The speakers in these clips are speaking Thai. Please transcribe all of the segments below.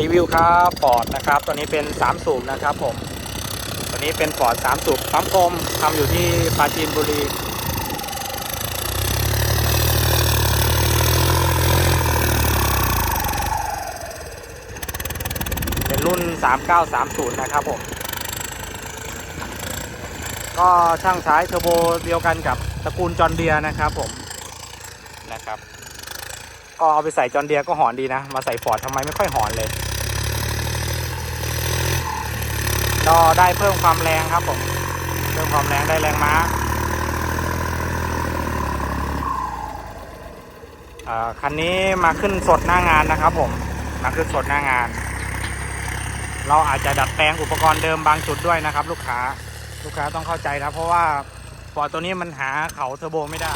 รีวิวครับฟอร์ดนะครับ ตัวนี้เป็น 3 สูบนะครับผมตัวนี้เป็นฟอร์ด3สูบปั๊มกลมทำอยู่ที่ปราจีนบุรีเป็นรุ่น 3930 นะครับผม ก็ช่างใช้เทอร์โบเดียวกันกับตระกูลจอร์นเดียนะครับผมนะครับ ก็เอาไปใส่จอร์นเดียก็หอนดีนะ มาใส่ฟอร์ดทำไมไม่ค่อยหอนเลย ก็ได้เพิ่มความแรงครับผม เพิ่มความแรงได้แรงม้าคันนี้มาขึ้นสดหน้างานนะครับผม มาขึ้นสดหน้างาน เราอาจจะดัดแปลงอุปกรณ์เดิมบางจุดด้วยนะครับ ลูกค้า ลูกค้าต้องเข้าใจนะเพราะว่าฟอตัวนี้มันหาเขาเทอร์โบไม่ได้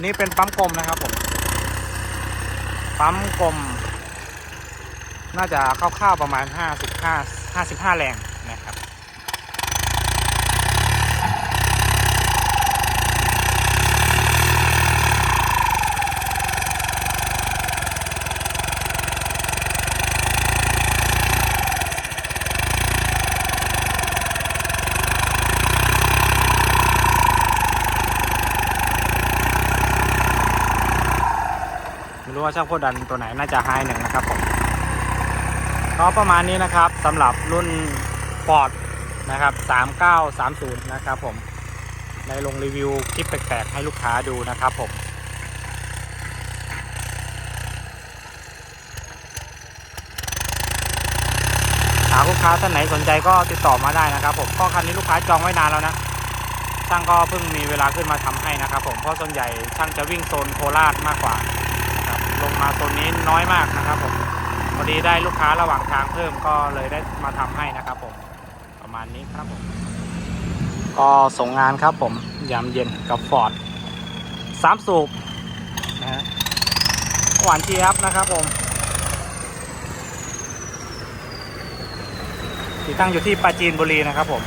ตัวนี้เป็นปั๊มกลมนะครับผมปั๊มกลม น่าจะคร่าวๆประมาณ 55 55 แรงนะครับ ว่าช่างโคดันตัวไหนน่าจะไฮหนึ่งนะครับผมก็ประมาณนี้นะครับสำหรับรุ่น Ford นะครับ 3930 นะครับผมในลงรีวิวคลิปแปลกๆ ให้ลูกค้าดูนะครับผมหากลูกค้าท่านไหนสนใจก็ติดต่อมาได้นะครับผมก็คันนี้ลูกค้าจองไว้นานแล้วนะช่างก็เพิ่งมีเวลาขึ้นมาทำให้นะครับผมเพราะส่วนใหญ่ช่างจะวิ่งโซนโคราชมากกว่า ลงมาโซนนี้น้อยมากนะครับผมพอดีได้ลูกค้าระหว่างทางเพิ่มก็เลยได้มาทำให้นะครับผม ประมาณนี้ครับผม ก็ส่งงานครับผมยามเย็นกับฟอร์ดสามสูบนะฮะหวานเจี๊ยบนะครับผมที่ตั้งอยู่ที่ปราจีนบุรีนะครับผม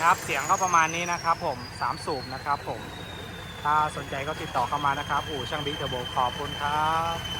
ครับ เสียงก็ประมาณนี้นะครับผมสามสูบนะครับผม ถ้าสนใจก็ติดต่อเข้ามานะครับ อู่ช่างบิ๊กเดอร์โบขอบคุณครับ